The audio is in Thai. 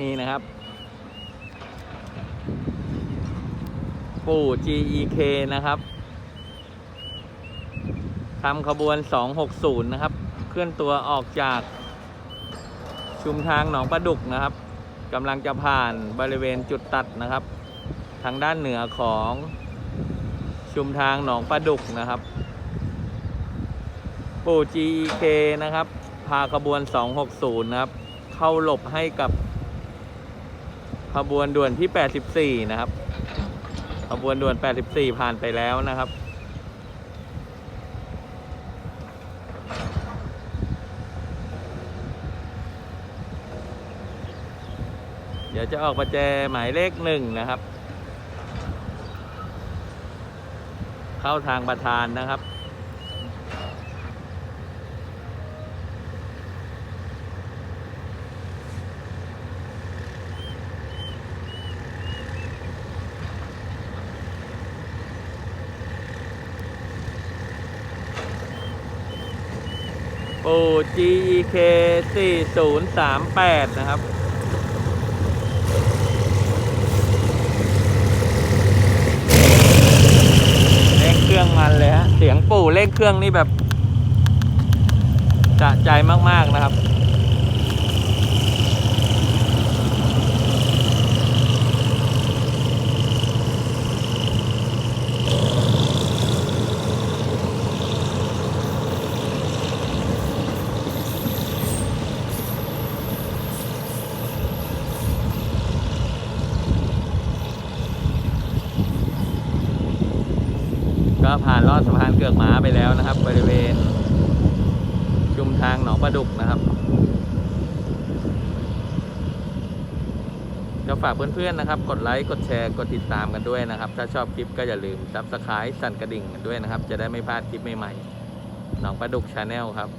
นี่นะครับ ปู่ GEK นะครับทำขบวน 260 นะครับ เคลื่อนตัวออกจากชุมทางหนองประดุกนะครับกำลังจะผ่านบริเวณจุดตัดนะครับ ทางด้านเหนือของชุมทางหนองประดุกนะครับ ปู่ GEK นะครับ พาขบวน 260 นะครับ เข้าหลบให้กับ ขบวนด่วนที่ 84 นะครับ ขบวนด่วน 84 ผ่านไปแล้วนะครับ เดี๋ยวจะออกประแจหมายเลขหนึ่งนะครับ เข้าทางประธานนะครับ ปู GEK 4038 นะครับ เร่งเครื่องมันเลยฮะ เสียงปู่เร่งเครื่องนี่แบบจะใจมาก ๆ นะครับ ก็ผ่านลอดสะพานเกือกม้าไปแล้วนะครับ บริเวณ ชุมทางหนองประดุกนะครับก็ฝากเพื่อนๆนะครับ กดไลค์ กดแชร์ กดติดตามกันด้วยนะครับ ถ้าชอบคลิปก็อย่าลืมซับสไครต์สั่นกระดิ่งกันด้วยนะครับ จะได้ไม่พลาดคลิปใหม่ๆ หนองประดุกชาแนลครับ